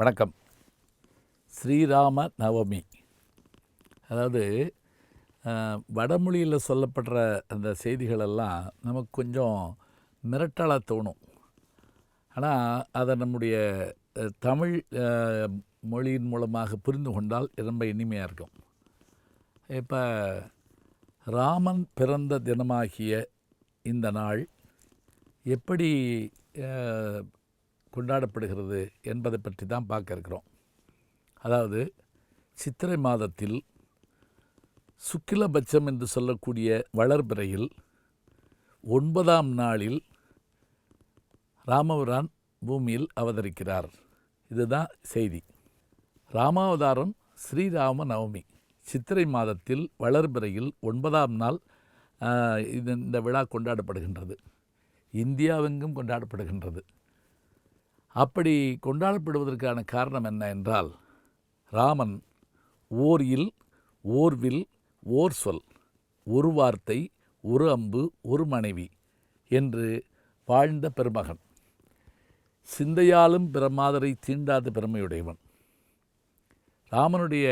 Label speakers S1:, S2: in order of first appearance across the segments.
S1: வணக்கம். ஸ்ரீராம நவமி. அதாவது வடமொழியில் சொல்லப்படுற அந்த செய்திகளெல்லாம் நமக்கு கொஞ்சம் மிரட்டலாக தோணும். ஆனால் அதை நம்முடைய தமிழ் மொழியின் மூலமாக புரிந்து கொண்டால் ரொம்ப இனிமையாக இருக்கும். இப்போ ராமன் பிறந்த தினமாகிய இந்த நாள் எப்படி கொண்டாடப்படுகிறது என்பதை பற்றி தான் பார்க்க இருக்கிறோம். அதாவது சித்திரை மாதத்தில் சுக்கிலபட்சம் என்று சொல்லக்கூடிய வளர்பிறையில் ஒன்பதாம் நாளில் ராமபுரான் பூமியில் அவதரிக்கிறார். இதுதான் செய்தி. ராமாவதாரம் ஸ்ரீராம நவமி சித்திரை மாதத்தில் வளர்பிறையில் ஒன்பதாம் நாள் இது இந்த விழா கொண்டாடப்படுகின்றது. இந்தியாவெங்கும் கொண்டாடப்படுகின்றது. அப்படி கொண்டாடப்படுவதற்கான காரணம் என்ன என்றால் ராமன் ஓர் இல் ஓர் வில் ஓர் சொல் ஒரு வார்த்தை ஒரு அம்பு ஒரு மனைவி என்று வாழ்ந்த பெருமகன். சிந்தையாலும் பிறமாதரை தீண்டாத பெருமையுடையவன். ராமனுடைய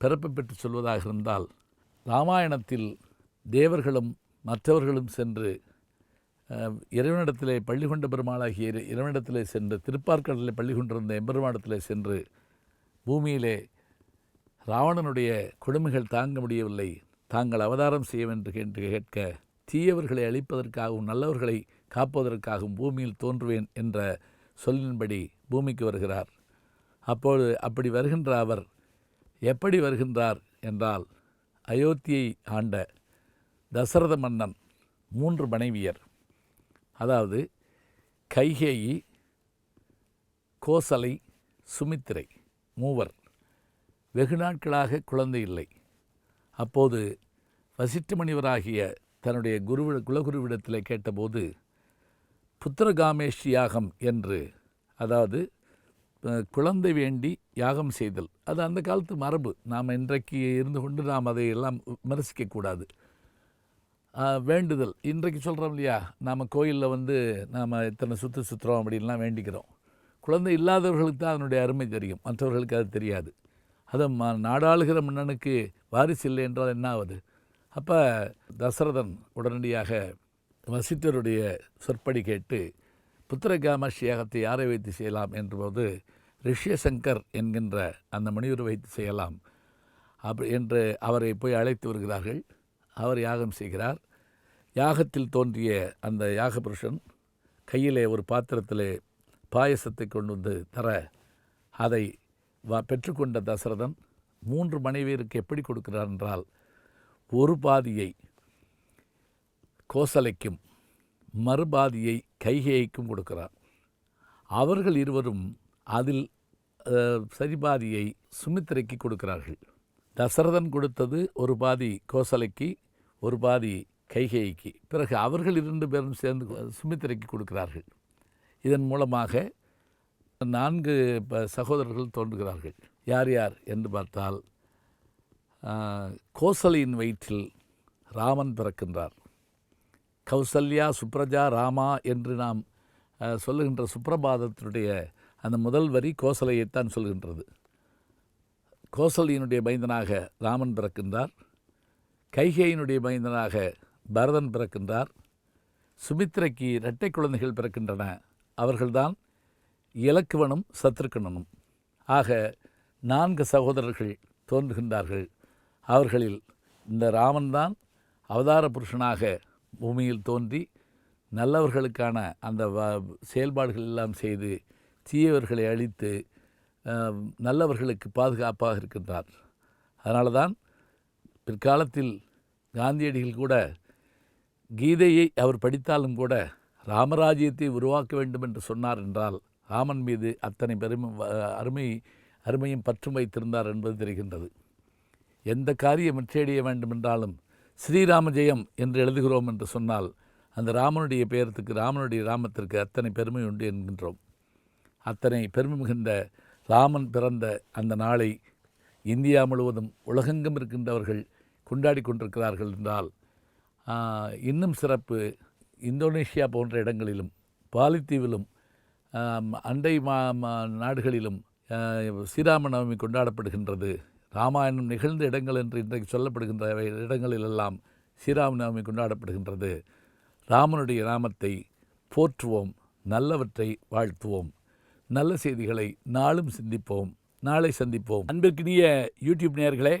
S1: பிறப்பை பெற்று சொல்வதாக இருந்தால் ராமாயணத்தில் தேவர்களும் மற்றவர்களும் சென்று இறைவனிடத்திலே பள்ளி கொண்ட பெருமாளாகிய இறைவனிடத்திலே சென்று திருப்பார்க்கடலில் பள்ளி கொண்டிருந்த எம்பெருமானிடத்திலே சென்று பூமியிலே ராவணனுடைய கொடுமைகள் தாங்க முடியவில்லை. தாங்கள் அவதாரம் செய்ய வேண்டும் என்று கேட்க தீயவர்களை அழிப்பதற்காகவும் நல்லவர்களை காப்பதற்காகவும் பூமியில் தோன்றுவேன் என்ற சொல்லின்படி பூமிக்கு வருகிறார். அப்போது அப்படி வருகின்ற அவர் எப்படி வருகின்றார் என்றால் அயோத்தியை ஆண்ட தசரத மன்னன் மூன்று மனைவியர். அதாவது கைகேயி கோசலை சுமித்திரை மூவர். வெகு நாட்களாக குழந்தை இல்லை. அப்போது வசிஷ்டமணிவராகிய தன்னுடைய குருவிட குலகுருவிடத்தில் கேட்டபோது புத்திரகாமேஷ் யாகம் என்று அதாவது குழந்தை வேண்டி யாகம் செய்தல். அது அந்த காலத்து மரபு. நாம் இன்றைக்கு இருந்து கொண்டு நாம் அதை எல்லாம் விமர்சிக்கக்கூடாது. வேண்டுதல். இன்றைக்கு சொல்கிறோம் இல்லையா? நாம் கோயிலில் வந்து நாம் இத்தனை சுற்று சுற்றுறோம் அப்படின்லாம் வேண்டிக்கிறோம். குழந்தை இல்லாதவர்களுக்கு தான் அதனுடைய அருமை தெரியும். மற்றவர்களுக்கு அது தெரியாது. அது மா நாடாளுகிற மன்னனுக்கு வாரிசு இல்லை என்றால் என்ன ஆகுது அப்போ தசரதன் உடனடியாக வசித்தருடைய சொற்படி கேட்டு புத்திரகாமஷ்யகத்தை யாரை வைத்து செய்யலாம்? என்றபோது ரிஷ்யசங்கர் என்கின்ற அந்த முனிவரை வைத்து செய்யலாம். அப்படி என்று அவரை போய் அழைத்து வருகிறார்கள். அவர் யாகம் செய்கிறார். யாகத்தில் தோன்றிய அந்த யாக புருஷன் கையிலே ஒரு பாத்திரத்திலே பாயசத்தை கொண்டு வந்து தர அதை வ- பெற்றுக்கொண்ட தசரதன் மூன்று மனைவியருக்கு எப்படி கொடுக்கிறார் என்றால் ஒரு பாதியை கோசலைக்கும் மறுபாதியை கைகேய்க்கும் கொடுக்கிறார். அவர்கள் இருவரும் அதில் சரிபாதியை சுமித்திரைக்கு கொடுக்கிறார்கள். தசரதன் கொடுத்தது ஒரு பாதி கோசலைக்கு ஒரு பாதி கைகேயிக்கு பிறகு அவர்கள் இரண்டு பேரும் சேர்ந்து சுமித்திரைக்கு கொடுக்கிறார்கள். இதன் மூலமாக நான்கு ப- சகோதரர்கள் தோன்றுகிறார்கள். யார் யார் என்று பார்த்தால் கோசலையின் வயிற்றில் ராமன் பிறக்கின்றார். கௌசல்யா சுப்ரஜா ராமா என்று நாம் சொல்லுகின்ற சுப்ரபாதத்தினுடைய அந்த முதல் வரி கோசலையைத்தான் சொல்கின்றது. கோசலையினுடைய மைந்தனாக ராமன் பிறக்கின்றார். கைகேயினுடைய மைந்தனாக பரதன் பிறக்கின்றார். சுமித்திரைக்கு இரட்டை குழந்தைகள் பிறக்கின்றன. அவர்கள்தான் இலக்குவனும் சத்ருக்கணனும். ஆக நான்கு சகோதரர்கள் தோன்றுகின்றார்கள். அவர்களில் இந்த ராமன்தான் அவதார புருஷனாக பூமியில் தோன்றி நல்லவர்களுக்கான அந்த வ- செயல்பாடுகள் எல்லாம் செய்து தீயவர்களை அழித்து நல்லவர்களுக்கு பாதுகாப்பாக இருக்கின்றார். அதனால தான் பிற்காலத்தில் காந்தியடிகள் கூட கீதையை அவர் படித்தாலும் கூட ராமராஜ்யத்தை உருவாக்க வேண்டும் என்று சொன்னார் என்றால் ராமன் மீது அத்தனை பெருமை அருமை அருமையும் பற்றும் வைத்திருந்தார் என்பது தெரிகின்றது. எந்த காரியம் வெற்றியடைய வேண்டுமென்றாலும் ஸ்ரீராம ஜெயம் என்று எழுதுகிறோம் என்று சொன்னால் அந்த ராமனுடைய பெயரத்துக்கு ராமனுடைய ராமத்திற்கு அத்தனை பெருமை உண்டு என்கின்றோம். அத்தனை பெருமை மிகுந்த ராமன் பிறந்த அந்த நாளை இந்தியா முழுவதும் உலகெங்கும் இருக்கின்றவர்கள் கொண்டாடி கொண்டிருக்கிறார்கள் என்றால் இன்னும் சிறப்பு இந்தோனேஷியா போன்ற இடங்களிலும் பாலித்தீவிலும் அண்டை மா மா- நாடுகளிலும் ஸ்ரீராம நவமி கொண்டாடப்படுகின்றது. ராமாயணம் நிகழ்ந்த இடங்கள் என்று இன்றைக்கு சொல்லப்படுகின்ற இடங்களிலெல்லாம் ஸ்ரீராம நவமி கொண்டாடப்படுகின்றது. ராமனுடைய நாமத்தை போற்றுவோம் நல்லவற்றை வாழ்த்துவோம். நல்ல செய்திகளை நாளும் சிந்திப்போம் நாளை சந்திப்போம். அன்பிற்கினிய யூடியூப் நேயர்களே